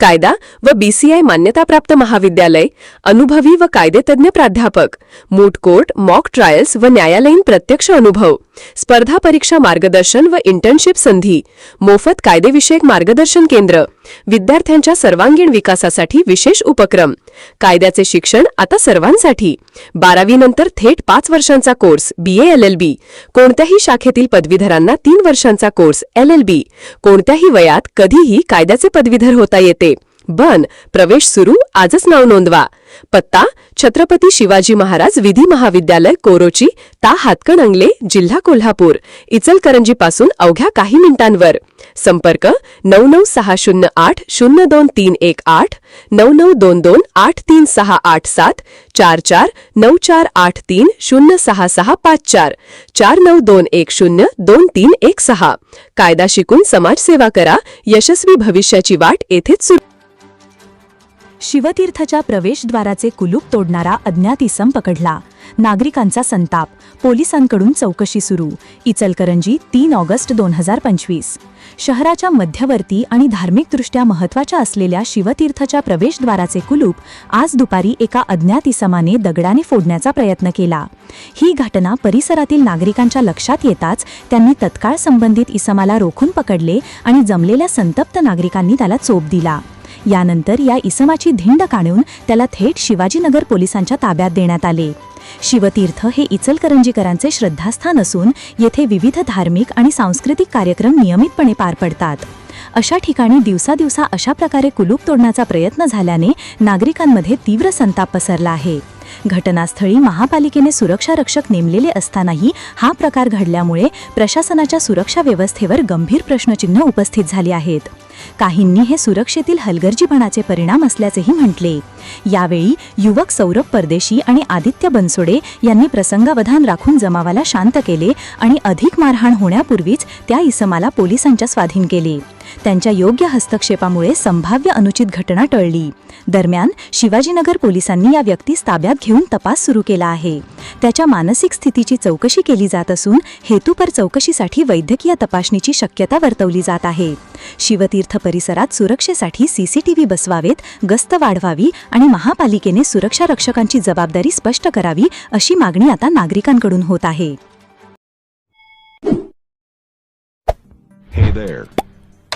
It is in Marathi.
कायदा व बीसीआय मान्यताप्राप्त महाविद्यालय अनुभवी व कायदेतज्ञ प्राध्यापक मूट कोर्ट मॉक ट्रायल्स व न्यायालयीन प्रत्यक्ष अनुभव स्पर्धा परीक्षा मार्गदर्शन व इंटर्नशिप संधी मोफत कायदेविषयक मार्गदर्शन केंद्र. विद्यार्थ्यांच्या सर्वांगीण विकासासाठी विशेष उपक्रम. कायद्याचे शिक्षण आता सर्वांसाठी. बारावीनंतर थेट पाच वर्षांचा course B L L B कोणत्याही शाखेतील पदवीधरांना तीन वर्षांचा कोर्स एल एल बी कोणत्याही वयात कधीही कायद्याचे पदवीधर होता येते. बन प्रवेश सुरू आजच नाव नोंदवा. पत्ता छत्रपती शिवाजी महाराज विधी महाविद्यालय कोरोची ता हातकणंगले जिल्हा कोल्हापूर इचलकरंजीपासून अवघ्या काही मिनिटांवर. संपर्क नऊ नऊ सहा शून्य आठ शून्य दोन तीन एक आठ नऊ नऊ दोन दोन आठ तीन सहा आठ सात चार चार नऊ चार आठ तीन शून्य सहा सहा पाच चार चार नऊ दोन एक शून्य दोन तीन एक सहा. कायदा शिकून समाजसेवा करा यशस्वी भविष्याची वाट येथेच सुरू. शिवतीर्थच्या प्रवेशद्वाराचे कुलूप तोडणारा अज्ञात इसम पकडला. नागरिकांचा संताप. पोलिसांकडून चौकशी सुरू. इचलकरंजी तीन ऑगस्ट दोन हजार पंचवीस. शहराच्या मध्यवर्ती आणि धार्मिकदृष्ट्या महत्त्वाच्या असलेल्या शिवतीर्थच्या प्रवेशद्वाराचे कुलूप आज दुपारी एका अज्ञात इसमाने दगडाने फोडण्याचा प्रयत्न केला. ही घटना परिसरातील नागरिकांच्या लक्षात येताच त्यांनी तत्काळ संबंधित इसमाला रोखून पकडले आणि जमलेल्या संतप्त नागरिकांनी त्याला चोप दिला. यानंतर या इसमाची धिंड काढून त्याला थेट शिवाजीनगर पोलिसांच्या ताब्यात देण्यात आले. शिवतीर्थ हे इचलकरंजीकरांचे श्रद्धास्थान असून येथे विविध धार्मिक आणि सांस्कृतिक कार्यक्रम नियमितपणे पार पडतात. अशा ठिकाणी दिवसादिवसा अशा प्रकारे कुलूप तोडण्याचा प्रयत्न झाल्याने नागरिकांमध्ये तीव्र संताप पसरला आहे. घटनास्थळी महापालिकेने सुरक्षा रक्षक नेमलेले असतानाही हा प्रकार घडल्यामुळे प्रशासनाच्या सुरक्षा व्यवस्थेवर गंभीर प्रश्नचिन्ह उपस्थित झाली आहेत. काहींनी हे सुरक्षेतील हलगर्जीपणाचे परिणाम असल्याचेही म्हटले. यावेळी युवक सौरभ परदेशी आणि आदित्य बनसोडे यांनी प्रसंगावधान राखून जमावाला शांत केले आणि अधिक मारहाण होण्यापूर्वीच त्या इसमाला पोलिसांच्या स्वाधीन केले. त्यांच्या योग्य हस्तक्षेपामुळे संभाव्य अनुचित घटना टळली. दरम्यान शिवाजीनगर पोलिसांनी या व्यक्तीस ताब्यात घेऊन तपास सुरू केला आहे. त्याच्या मानसिक स्थितीची चौकशी केली जात असून हेतूपर चौकशीसाठी वैद्यकीय तपासणीची शक्यता वर्तवली जात आहे. शिवतीर्थ परिसरात सुरक्षेसाठी सीसीटीव्ही बसवावेत गस्त वाढवावी आणि महापालिकेने सुरक्षा रक्षकांची जबाबदारी स्पष्ट करावी अशी मागणी आता नागरिकांकडून होत आहे. Hey there.